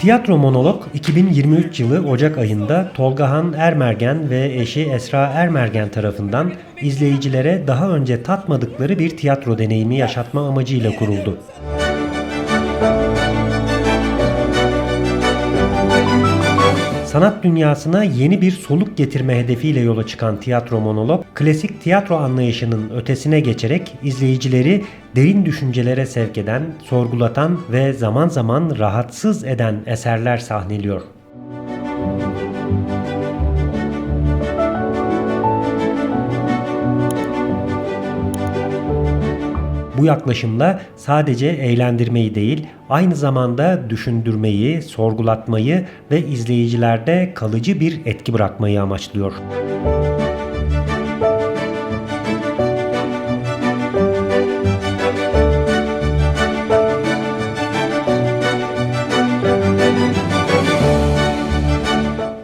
Tiyatro Monolog 2023 yılı Ocak ayında Tolgahan Ermergen ve eşi Esra Ermergen tarafından izleyicilere daha önce tatmadıkları bir tiyatro deneyimi yaşatma amacıyla kuruldu. Sanat dünyasına yeni bir soluk getirme hedefiyle yola çıkan tiyatro monolog, klasik tiyatro anlayışının ötesine geçerek izleyicileri derin düşüncelere sevk eden, sorgulatan ve zaman zaman rahatsız eden eserler sahneliyor. Bu yaklaşımla sadece eğlendirmeyi değil, aynı zamanda düşündürmeyi, sorgulatmayı ve izleyicilerde kalıcı bir etki bırakmayı amaçlıyor.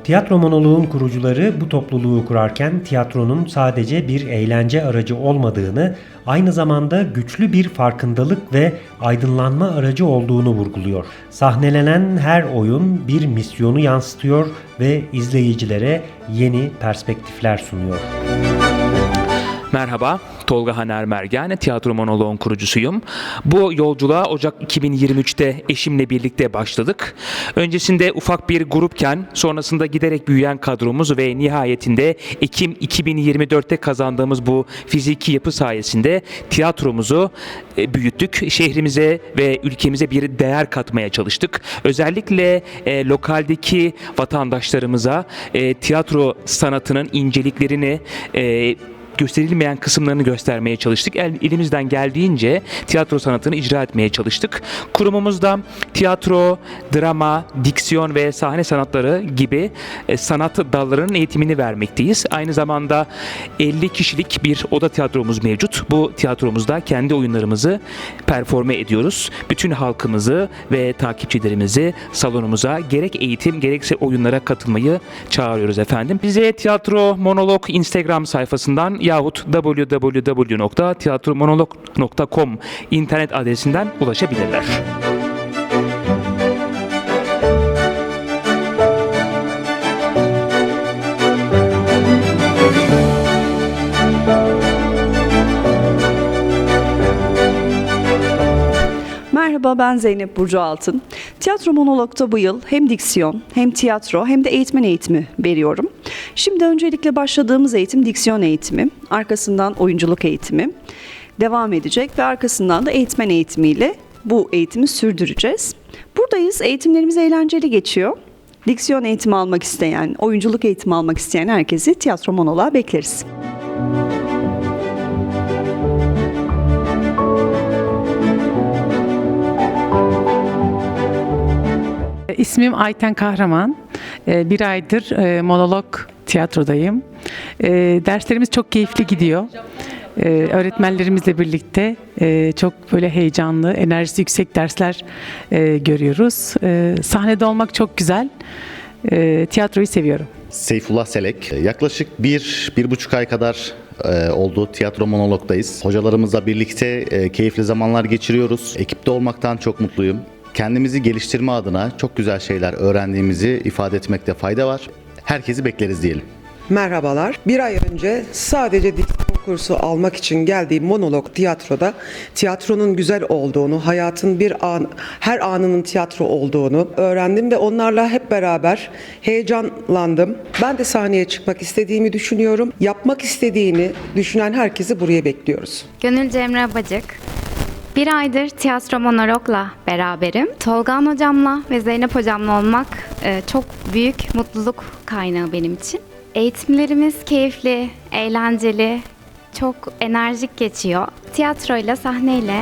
Tiyatro monoloğun kurucuları bu topluluğu kurarken tiyatronun sadece bir eğlence aracı olmadığını, aynı zamanda güçlü bir farkındalık ve aydınlanma aracı olduğunu vurguluyor. Sahnelenen her oyun bir misyonu yansıtıyor ve izleyicilere yeni perspektifler sunuyor. Merhaba, Tolga Haner Mergen, tiyatro monoloğun kurucusuyum. Bu yolculuğa Ocak 2023'te eşimle birlikte başladık. Öncesinde ufak bir grupken, sonrasında giderek büyüyen kadromuz ve nihayetinde Ekim 2024'te kazandığımız bu fiziki yapı sayesinde tiyatromuzu e, büyüttük. Şehrimize ve ülkemize bir değer katmaya çalıştık. Özellikle e, lokaldeki vatandaşlarımıza e, tiyatro sanatının inceliklerini e, gösterilmeyen kısımlarını göstermeye çalıştık. El, elimizden geldiğince tiyatro sanatını icra etmeye çalıştık. Kurumumuzda tiyatro, drama, diksiyon ve sahne sanatları gibi e, sanat dallarının eğitimini vermekteyiz. Aynı zamanda 50 kişilik bir oda tiyatromuz mevcut. Bu tiyatromuzda kendi oyunlarımızı performe ediyoruz. Bütün halkımızı ve takipçilerimizi salonumuza gerek eğitim gerekse oyunlara katılmayı çağırıyoruz efendim. Bize tiyatro monolog Instagram sayfasından yahut www.tiyatromonolog.com internet adresinden ulaşabilirler. Merhaba ben Zeynep Burcu Altın. Tiyatro Monolog'da bu yıl hem diksiyon hem tiyatro hem de eğitmen eğitimi veriyorum. Şimdi öncelikle başladığımız eğitim diksiyon eğitimi, arkasından oyunculuk eğitimi devam edecek ve arkasından da eğitmen eğitimiyle bu eğitimi sürdüreceğiz. Buradayız, eğitimlerimiz eğlenceli geçiyor. Diksiyon eğitimi almak isteyen, oyunculuk eğitimi almak isteyen herkesi tiyatro monoloğa bekleriz. İsmim Ayten Kahraman. Ee, Bir aydır e, monolog tiyatrodayım. Ee, Derslerimiz çok keyifli gidiyor. Ee, Öğretmenlerimizle birlikte e, çok böyle heyecanlı, enerjisi yüksek dersler e, görüyoruz. Sahnede olmak çok güzel. Tiyatroyu seviyorum. Seyfullah Selek. Yaklaşık bir, bir buçuk ay kadar oldu tiyatro monologdayız. Hocalarımızla birlikte keyifli zamanlar geçiriyoruz. Ekipte olmaktan çok mutluyum. Kendimizi geliştirme adına çok güzel şeyler öğrendiğimizi ifade etmekte fayda var. Herkesi bekleriz diyelim. Merhabalar. Bir ay önce sadece diksiyon kursu almak için geldiğim monolog tiyatroda tiyatronun güzel olduğunu, hayatın bir an, her anının tiyatro olduğunu öğrendim ve onlarla hep beraber heyecanlandım. Ben de sahneye çıkmak istediğimi düşünüyorum. Yapmak istediğini düşünen herkesi buraya bekliyoruz. Gönül Cemre Bacık. Bir aydır tiyatro monologla beraberim. Tolgan hocamla ve Zeynep hocamla olmak e, çok büyük mutluluk kaynağı benim için. Eğitimlerimiz keyifli, eğlenceli, çok enerjik geçiyor. Tiyatroyla, sahneyle